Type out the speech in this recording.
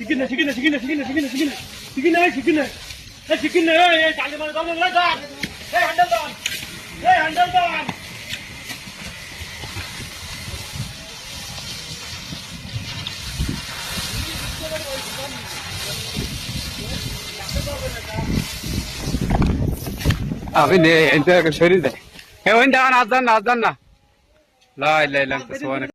شقلنا شقلنا شقلنا شقلنا شقلنا شقلنا شقلنا ايه شقلنا ايه شقلنا ايه يا تعلم انا ضامن لا ضاع ايه عندنا ضاع ايه عندنا ضاع اغني انت شريده يا وين ده انا عضنا عضنا لا اله الا انت سبحانك